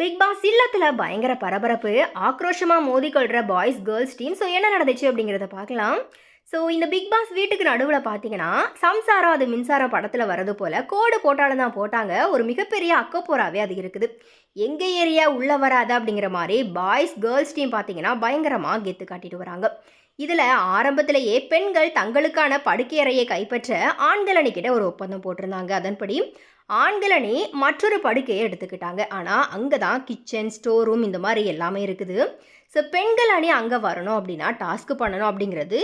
Big pass இல்லத்தில் பயங்கர பரபரப்பு ஆக்ரோஷமாக மோதிக்கொள்கிற பாய்ஸ் கேர்ள்ஸ் டீம் ஸோ என்ன நடந்துச்சு அப்படிங்கிறத பார்க்கலாம். ஸோ இந்த பிக் பாஸ் வீட்டுக்கு நடுவில் பார்த்தீங்கன்னா சம்சாரம் அது மின்சாரம் படத்தில் வரது போல் கோடு போட்டாலும் தான் போட்டாங்க. ஒரு மிகப்பெரிய அக்கப்போராகவே அது இருக்குது. எங்கள் ஏரியா உள்ளே வராது அப்படிங்கிற மாதிரி பாய்ஸ் கேர்ள்ஸ் டீம் பார்த்தீங்கன்னா பயங்கரமாக கெத்து காட்டிட்டு வராங்க. இதில் ஆரம்பத்திலேயே பெண்கள் தங்களுக்கான படுக்கையறையை கைப்பற்ற ஆண்கள் அணிக்கிட்ட ஒரு ஒப்பந்தம் போட்டிருந்தாங்க. அதன்படி ஆண்கள் அணி மற்றொரு படுக்கையை எடுத்துக்கிட்டாங்க. ஆனால் அங்கே தான் கிச்சன் ஸ்டோர் ரூம் இந்த மாதிரி எல்லாமே இருக்குது. ஸோ பெண்கள் அணி அங்கே வரணும் அப்படின்னா டாஸ்க் பண்ணணும் அப்படிங்கிறது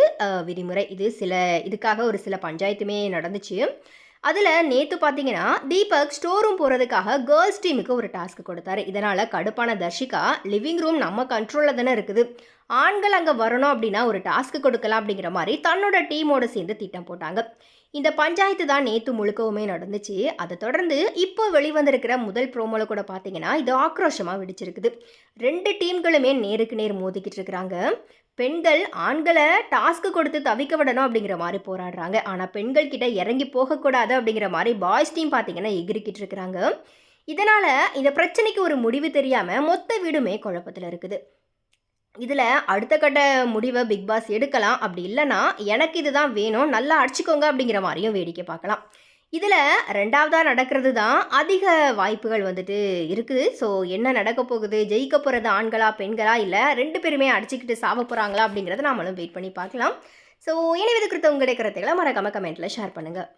விதிமுறை. இது சில இதுக்காக ஒரு சில பஞ்சாயத்துமே நடந்துச்சு. அதில் நேற்று பார்த்தீங்கன்னா தீபக் ஸ்டோர் ரூம் போகிறதுக்காக கேர்ள்ஸ் டீமுக்கு ஒரு டாஸ்க் கொடுத்தாரு. இதனால் கடுப்பான தர்ஷிகா லிவிங் ரூம் நம்ம கண்ட்ரோலில் தானே இருக்குது. ஆண்கள் அங்கே வரணும் அப்படின்னா ஒரு டாஸ்க் கொடுக்கலாம் அப்படிங்கிற மாதிரி தன்னோட டீமோட சேர்ந்து திட்டம் போட்டாங்க. இந்த பஞ்சாயத்து தான் நேற்று முழுக்கவுமே நடந்துச்சு. அதை தொடர்ந்து இப்போ வெளிவந்திருக்கிற முதல் ப்ரோமோல கூட பார்த்தீங்கன்னா இது ஆக்ரோஷமாக வெடிச்சிருக்குது. ரெண்டு டீம்களுமே நேருக்கு நேர் மோதிக்கிட்டு இருக்கிறாங்க. பெண்கள் ஆண்களை டாஸ்க் கொடுத்து தவிக்க விடணும் அப்படிங்கிற மாதிரி போராடுறாங்க. ஆனால் பெண்கள் கிட்ட இறங்கி போகக்கூடாது அப்படிங்கிற மாதிரி பாய்ஸ் டீம் பார்த்தீங்கன்னா எகிரிக்கிட்டு இருக்கிறாங்க. இதனால் இந்த பிரச்சனைக்கு ஒரு முடிவு தெரியாமல் மொத்த வீடுமே குழப்பத்தில் இருக்குது. இதில் அடுத்த கட்ட முடிவை பிக் பாஸ் எடுக்கலாம். அப்படி இல்லைன்னா எனக்கு இதுதான் வேணும். நல்லா அடிச்சுக்கோங்க அப்படிங்கிற மாதிரியும் வேடிக்கை பார்க்கலாம். இதில் ரெண்டாவதாக நடக்கிறது தான் அதிக வாய்ப்புகள் வந்துட்டு இருக்குது. ஸோ என்ன நடக்க போகுது? ஜெயிக்க போகிறது ஆண்களா பெண்களா? இல்லை ரெண்டு பேருமே அடிச்சுக்கிட்டு சாவ போகிறாங்களா அப்படிங்கிறத நாமளும் வெயிட் பண்ணி பார்க்கலாம். ஸோ இணைவது குறித்த உங்களுடைய கருத்துக்களை மறக்காமல் கமெண்ட்டில் ஷேர் பண்ணுங்கள்